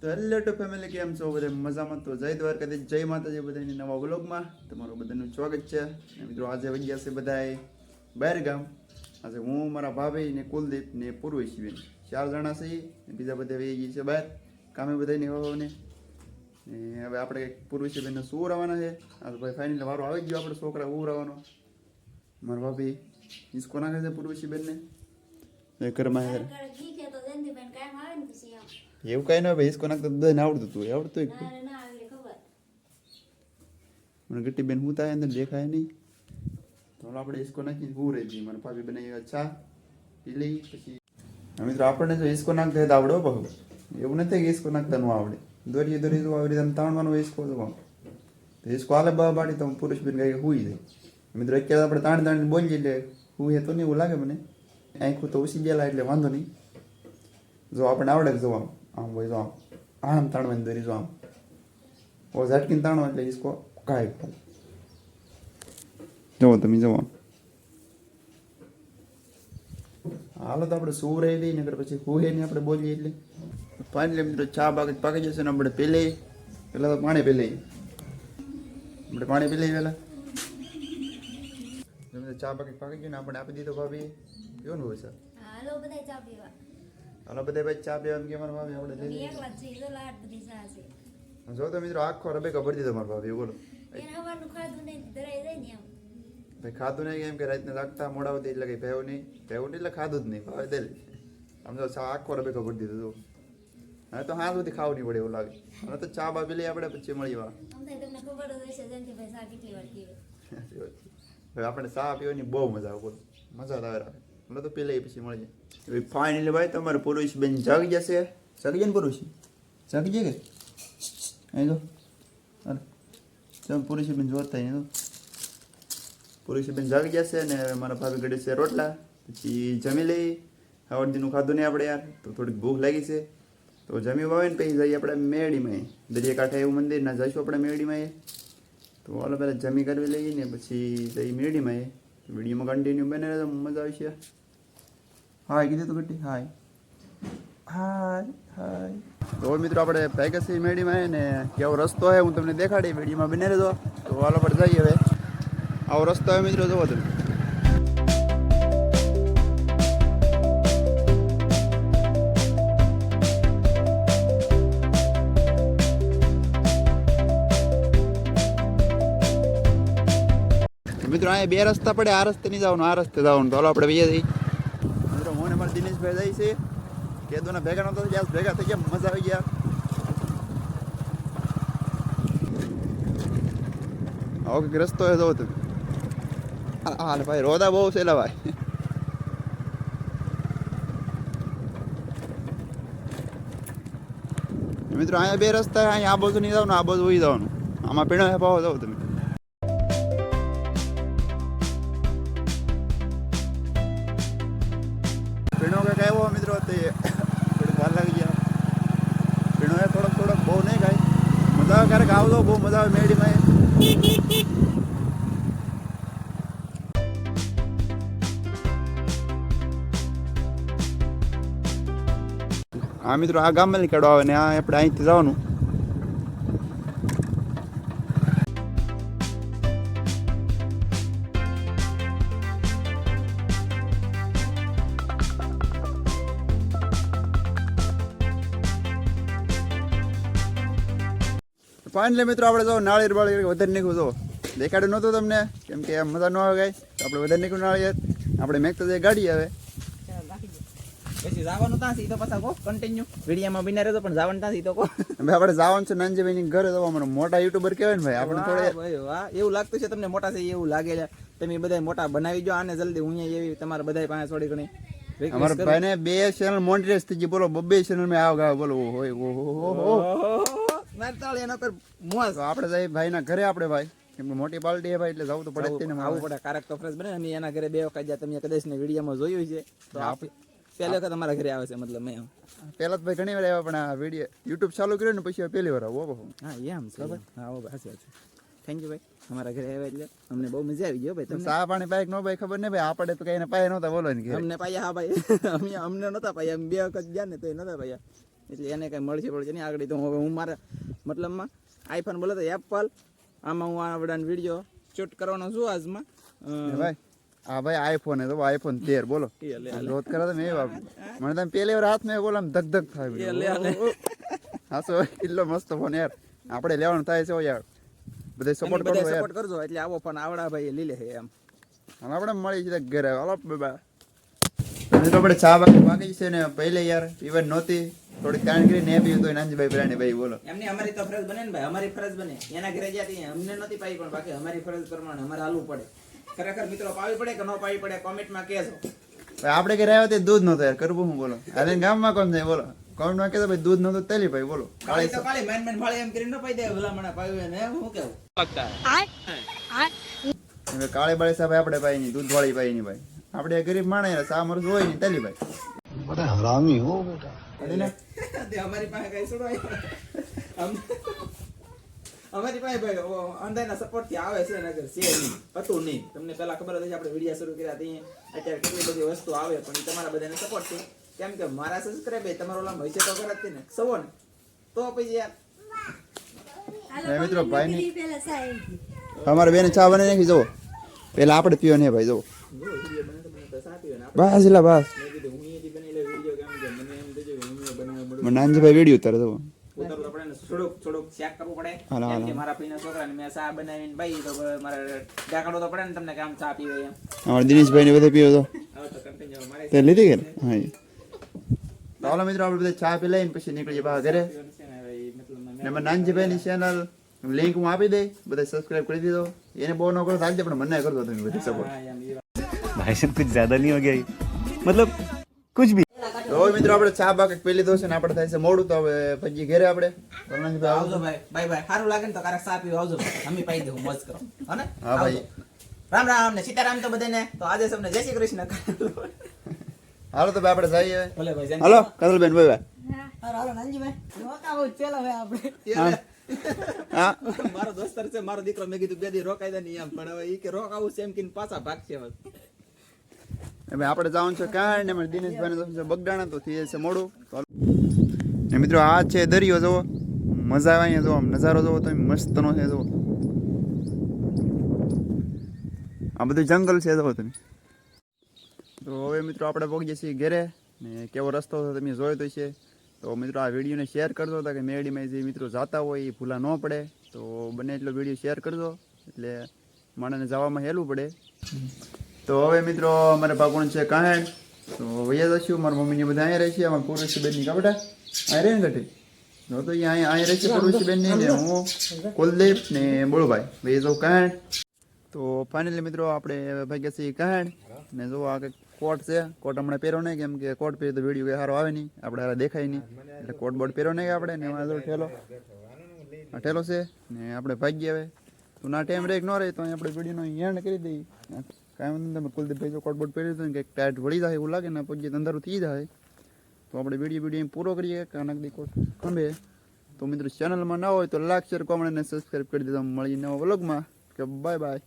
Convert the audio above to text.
તો hello two family કેમ છો બધા? મજામાં તો જય દ્વારકાથી જય માતાજી બધાની નવા વ્લોગમાં. તમારું બધાનું સ્વાગત છે. મિત્રો, આજે વગ્યા છે બધાએ બહાર ગામ આજે હું, મારા ભાભી ને કુલદીપ ને પૂર્વેશીબેન ચાર જણા છીએ બીજા બધા વહી ગઈ છે બહાર. કામે બધાની હોવાને. ને હવે આપણે કંઈક પૂર્વેશીબેનને શું રવાના છે? આજે ભાઈ ફાઇનલ વારો આવી ગયો આપણે છોકરા ઉવરાવાનો મારા ભાભી ઈસકો નાખે છે પૂર્વેશીબેનને એ ઘરમાં પછી. એવું કઈ ન ભાઈ ઈસકો નાખતા બધાને આવડતું હતું આવડતું. મને ગટ્ટી બેન હું થાય અંદર, દેખાય નહીં. તો આપણે ઈસકો નાખી હું રહી જઈએ મને પાપી બનાવી ચા, પી લઈ, પછી. મિત્રો, આપણને જો ઈસકો નાખતા હોય તો આવડે હો બહુ એવું નથી કે ઈસકો નાખતા ન આવડે. દોરીએ દોરી તો આવી રીતે તાણવાનો આમ. તો ઈસકો હાલે બા બાડી તો પુરુષ બેન કઈ હુઈ જાય. મિત્રો, અત્યારે આપણે તાણ તાણ બોલીએ એટલે એ તો નહીં એવું લાગે મને. આંખું તો ઉસી ગયેલા એટલે વાંધો નહીં. જો આપણે આવડે કે જો આમ. આમ આમ તાણવાની દોરી જો આમ. ઓ ઝટકીને તાણો એટલે ઈસકો ગાયબ જુઓ તમે જુઓ. હાલો તો આપણે શું રહી દઈએ નગર પછી હુએ નહીં આપણે બોલીએ એટલે? પાણી મિત્રો ચા બાકી પાકી જશે ને આપણે પેલે. પેલા તો પાણી પેલે. આપણે પાણી પી લઈએ પેલા. જેમ કે ચા બાકી પાકી ગયું ને આપણે આપી દીધો ભાભી. કેવું હોય સર હા, હાલો બધા ચા પીવા. હાલો બધા ભાઈ ચા પીવા એમ કે મારા ભાભી આપણે લઈ લઈએ જ તો મિત્રો આખો રબેકા ખબર દીધો મારા ભાભી બોલો. ખાધું નહીં, એમ. ભાઈ ખાધું નહીં કેમ કે રાતને લાગતા મોડા સુધી એટલે કઈ ભેવું નહીં. ભેવું નહીં એટલે ખાધું જ નહીં ભાવે દે આમ તો ચા આખો રબે ખબર દીધું તું હવે તો હા સુધી ખાવું નહીં પડે એવું લાગે. હવે તો ચા બા પી લઈએ આપણે પછી મળી વા. આપણે ચા પીવાની બહુ મજા આવે બોલો. મજા આવે એટલે તો પહેલાં પછી મળી જાય. ફાઇનલી ભાઈ, તમારે પુરુષ બેન જાગી જશે? જાગી જાય ને પુરુષ? જાગી જાય કે? અહીં તો હાલો. ચાલ, પુરુષ બેન જોતા અહીં તો. પુરુષ બેન જાગી જશે ને મારા ભાભી ઘડે છે રોટલા. પછી જમી લઈ આવડતીનું ખાધું નહીં આપણે યાર, તો થોડીક ભૂખ લાગી છે. તો જમી વાવે ને પછી જઈએ આપણે મેળીમાં. દરિયાકાંઠે એવું મંદિર, ના જઈશું આપણે મેળીમાં. તો હાલો, પહેલાં જમી કરવી લઈએ ને પછી જઈ મેળીમાં. એ વિડીયોમાં કન્ટિન્યુ બને મજા આવશે. હાય કીધું તું ગટ્ટી હાય હાય હાય તો મિત્રો આપણે પેકેસી મેળીમાં ને કેવો રસ્તો છે, હું તમને દેખાડી મેડીમાં બને રહેજો. તો હાલો પર જઈએ હવે. આવો રસ્તો હોય મિત્રો જોવો તમે. મિત્રો, અહીંયા બે રસ્તા પડે આ રસ્તે નહીં જવાનું, આ રસ્તે જવાનું. તો હાલો આપણે બીજે જઈએ. દિનેશભાઈ જાય છે. કેદોના ભેગા નતો ગયા ભેગા થઈ ગયા, મજા આવી ગયા. આવો કંઈક રસ્તો છે જોવો હાલ ભાઈ, રોદા બહુ છે ભાઈ. મિત્રો, અહીંયા બે રસ્તા અહીંયા આ બાજુ નહીં જવાનું, આ બાજુ ઉઈ જવાનું. આમાં પીણો હેપાવો જાવ તમે. આવે, ક્યારેક આવજો બહુ મજા આવે મેડીમાં આ મિત્રો, આ ગામમાં નીકળવા આવે ને આ આપણે અહીંથી જવાનું. ફાઇનલી મિત્રો આપણે જો નાળિયેર બાળિયેર વધારે નીકળું જો દેખાડ્યું નહોતું તમને? કેમ કે મજા ન આવે ગાય તો આપણે વધારે નીકળું નાળિયેર. આપણે મેં તો જે ગાડી આવે. પછી જવાનું ત્યાં સીધો પાછા કો કન્ટિન્યુ વિડીયામાં બિના રહેતો પણ જવાનું ત્યાં સીધો કો હવે આપણે જવાનું છે નાનજીભાઈની ઘરે તો મને મોટા યુટ્યુબર કહેવાય ને ભાઈ. આપણે થોડે વાહ. એવું લાગતું છે તમને મોટા છે એવું લાગે છે. તમે બધા મોટા બનાવી જો આને જલ્દી હું અહીંયા એવી તમારા બધા પાસે થોડી ઘણી અમારા ભાઈને બે ચેનલ મોનિટાઈઝ થઈ ગઈ બોલો બબ્બે ચેનલ મેં આવ ગાવ બોલો. ઓહો, મારી એના પર મોજ. તો આપણે જઈએ ભાઈના ઘરે આપણે ભાઈ. કેમ કે મોટી પાલટી ભાઈ એટલે જવું તો પડે તેને આવું પડે. કારક તો ફ્રેશ બને. અમે એના ઘરે બે વખત જ્યાં તમે કદાચ ને વિડીયોમાં જોયું છે તો આપ પહેલી વખત અમારા ઘરે આવે છે મતલબ મેં પહેલા તો ભાઈ ઘણી વાર આવ્યા પણ આ વીડિયો યુટ્યુબ ચાલુ કર્યો ને પછી પહેલી વાર આવો બહુ હા એમ છે. હા ઓ બસ થેન્ક યુ ભાઈ. અમારા ઘરે આવ્યા એટલે અમને બહુ મજા આવી ગયો ભાઈ તમને. સા પાણી બાઈક નો ભાઈ ખબર ને ભાઈ આપણે તો કઈ પાયા નહોતા બોલો ને. અમને પાયા હા ભાઈ. અમે અમને નતા પાયા. બે વખત ગયા ને તો નતા પાયા. એટલે એને કઈ મળશે પડશે નહીં. આગળ તો હવે હું મારા મતલબમાં આઈફોન બોલો તો એપલ આમાં હું આ બધાનો વીડિયો શૂટ કરવાનો છું આજમાં. ભાઈ હા ભાઈ આઈફોન તો આઈફોન તેર બોલો. રોજ કરે એ બાપ. મને તમે પેલી વાર હાથમાં બોલો આમ ધક ધક થાય. હા સો એટલો મસ્ત ફોન યાર. આપણે લેવાનું થાય છે યાર. બધે સપોર્ટ કરો સપોર્ટ કરજો. એટલે આવો ફોન આવડા ભાઈ લીલે છે એમ. આપણે મળી જાય ઘરે. હાલો બાબા તો આપણે ચા વાગી છે ને પહેલે યાર. પીવન નહોતી. થોડી કાણગીરી ને બી તો નાનજીભાઈ બ્રાને ભાઈ બોલો. એમની અમારી તો ફરજ બને ને ભાઈ અમારી ફરજ બને. એના ઘરે જ્યાંથી અમને નથી પાઈ પણ બાકી અમારી ફરજ પ્રમાણે અમારે હાલવું પડે. ખરેખર મિત્રો પાવી પડે કે ન પાવી પડે કોમેન્ટમાં કહેજો. આપણે ઘરે આવ્યા તે દૂધ નતો યાર કરવું હું બોલો? અરે ગામમાં કોણ જાય બોલો? કોમેન્ટમાં કહેજો ભાઈ દૂધ નતો તેલી ભાઈ બોલો. કાળી તો કાળી મેન મેન ભાળી એમ કરીને ન પાઈ દે ભલામણા પાવ્યું ને હું કેવું? લગતા કાળે બાળે સાહેબ આપણે ભાઈ ની દૂધ વાળી ભાઈ. ની ભાઈ આપણે ગરીબ માણે સા હોય ને તેલી ભાઈ. બધા હરામી હો બેટા. અમારી પાસે કઈ છોડવાય અમારી પાસે ભાઈ ઓ અંધારના સપોર્ટથી આવે છે નગર છે નહીં હતું નહીં. તમને પહેલા ખબર હતી આપણે વીડિયો શરૂ કર્યા હતી અત્યારે કેટલી બધી વસ્તુ આવે પણ તમારા બધાને સપોર્ટ છે. કેમ કે મારા સબસ્ક્રાઇબ તમારો ઓલા હશે તો ખરા જ ને. સવો ને. તો પછી યાર. મિત્રો, ભાઈ. અમારે બેન ચા બનાવી નાખી જવો પેલા આપણે પીવો ને ભાઈ જવો બને બને બસ એટલે બસ. હું અહીંયા બનાવવા મળું મને નાનજીભાઈ વિડીયો ઉતારે જવો ઉતારવું તો પડે ને થોડુંક થોડુંક ચેક કરવું પડે હાલો, કેમ હાલો. કે મારા પીના છોકરાને મેં ચા બનાવીને ભાઈ તો મારે દેખાડો તો પડે ને તમને કે આમ ચા પીવે એમ અમારે દિનેશભાઈ ને બધે પીવો તો હવે તો કન્ટિન્યુ મારે તે લીધી કે ને? હા એ. તો હાલો મિત્રો આપણે બધા ચા પી લઈને પછી નીકળીએ બહાર ઘરે પીવાનું છે ને હવે ઈ મતલબ મેં- ને અમારા નાનજીભાઈ ની ચેનલ લિંક હું આપી દઈ બધા સબસ્ક્રાઇબ કરી દીધો એને બહુ ન કરો રાખજે પણ મને કરતો તમે બધી સપોર્ટ હા, એમ ઈ વાત. भाई साहब कुछ ज्यादा नहीं हो गया ये? मतलब कुछ भी તો હવે મિત્રો આપણે ચા બાકી પી લીધો છે ને આપણે થાય છે મોડું તો હવે પછી ઘેરે આપણે. તો ભાઈ આવજો ભાઈ. Bye bye. સારું લાગે ને તો કારક ચા પીવા આવજો અમે પાઈ દેવું મોજ કરો. હને હા ભાઈ. રામ રામ ને સીતારામ તો બધાને. તો આજે તમને જય શ્રી કૃષ્ણ. હાલો તો ભાઈ આપણે જઈએ ભલે ભાઈ હાલો કદલબેન ભાઈ. ભાઈ. હા. હા. મારો દોસ્તર છે મારો દીકરો મેં કીધું બે દી રોકાઈ દે નહીં એમ પણ હવે ઈ કે રોકાવું છે એમ કીને પાછા ભાગશે હવે. હવે આપણે જવાનું છે કાંઈ ને દિનેશભાઈ છે બગડાણા તો થઈ જશે મોડું. ને મિત્રો, આ છે દરિયો, જુઓ. મજા આવે અહીંયા, જુઓ. નજારો જુઓ તો મસ્તનો છે, જુઓ. આ બધું જંગલ છે, જુઓ તમે. તો હવે મિત્રો, આપણે પહોંચીએ છીએ ઘરે. ને કેવો રસ્તો હતો તમે જોયો તો છે તો મિત્રો, આ વિડીયોને શેર કરજો હતા કે મેડીમાં જે મિત્રો જાતા હોય એ ભૂલા ન પડે. તો બને એટલો વીડિયો શેર કરજો. એટલે માણસને જવામાં હેલું પડે. તો હવે મિત્રો અમારે પાકુણ છે કાંઈ તો વૈયા જશું. મારા મમ્મીને બધા અહીંયા રહે છે અમારા પુરુષ બેનની કાબડા અહીં રહે ને ઘટે જો તો અહીંયા અહીંયા રહે છે પુરુષ બેનની ને હું કુલદીપ ને બોળભાઈ ભાઈ જો કાંઈ તો ફાઇનલી મિત્રો આપણે ભાગ્યા છીએ કાંઈ ને જો આ કોટ છે. કોટ હમણાં પહેરો નહીં, કેમ કે કોટ પહેરી તો વીડિયો કંઈ સારો આવે નહીં. આપણે હારા દેખાય નહીં. એટલે કોટ બોટ પહેરો નહીં આપણે ને એમાં ઠેલો. ઠેલો છે ને આપણે ભાગીએ હવે. તો ના ટાઈમ રે ન રહે તો અહીં આપણે વિડીયોનો એન્ડ કરી દઈએ. કાંઈ વાંધો નહીં, તમે કુલદીપભાઈ જો કોટબોટ પહેરી તો કંઈક ટાઈટ વળી જાય એવું લાગે ને, પછી અંધારું થઈ જાય, તો આપણે વીડિયો વીડિયો એમ પૂરો કરીએ કાનક દીકો ખંભે. તો મિત્રો ચેનલમાં ના હોય તો લાઈક શેર કોમેન્ટ અને સબસ્ક્રાઈબ કરી દેજો. મળીએ નવા વ્લોગમાં કે બાય બાય